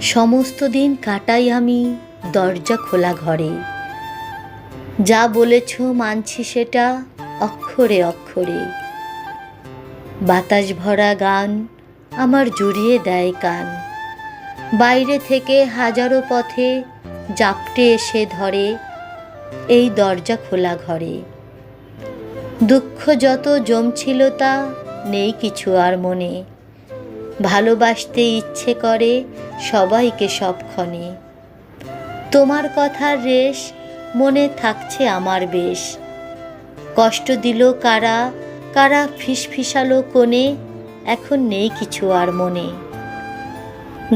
সমস্ত দিন কাটাই আমি দরজা খোলা ঘরে। যা বলেছ মানছি সেটা অক্ষরে অক্ষরে। বাতাস ভরা গান আমার জুড়িয়ে দেয় কান। বাইরে থেকে হাজারো পথে জাপটে এসে ধরে এই দরজা খোলা ঘরে। দুঃখ যত জমছিল তা নেই কিছু আর মনে। ভালোবাসতে ইচ্ছে করে সবাইকে সবক্ষণে। তোমার কথার রেশ মনে থাকছে আমার বেশ। কষ্ট দিল কারা কারা ফিসফিসালো কোণে, এখন নেই কিছু আর মনে।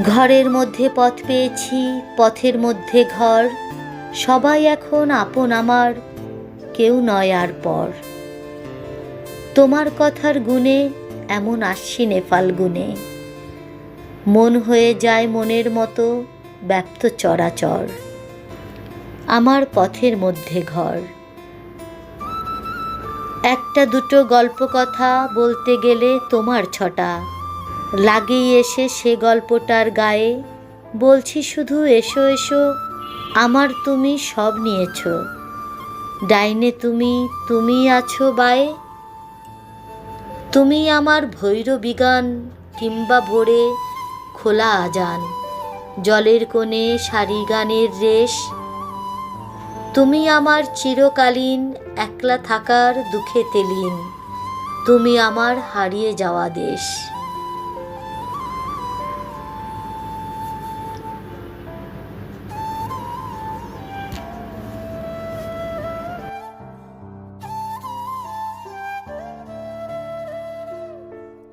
ঘরের মধ্যে পথ পেয়েছি, পথের মধ্যে ঘর, সবাই এখন আপন আমার, কেউ নয় আর পর। তোমার কথার গুণে এমন আশ্বিনে ফাল্গুনে মন হয়ে যায় মনের মতো, ব্যপ্ত চরাচর। আমার পথের মধ্যে ঘর। একটা দুটো গল্প কথা বলতে গেলে তোমার ছটা। লাগেই এসে সে গল্পটার গায়ে, বলছি শুধু এসো এসো, আমার তুমি সব নিয়েছো। ডাইনে তুমি তুমি আছো বায়ে। তুমি আমার ভৈরবিগান কিংবা ভোরে খোলা আজান। জলের কোণে সারি গানের রেশ। তুমি আমার চিরকালীন একলা থাকার দুঃখে তেলিন। তুমি আমার হারিয়ে যাওয়া দেশ।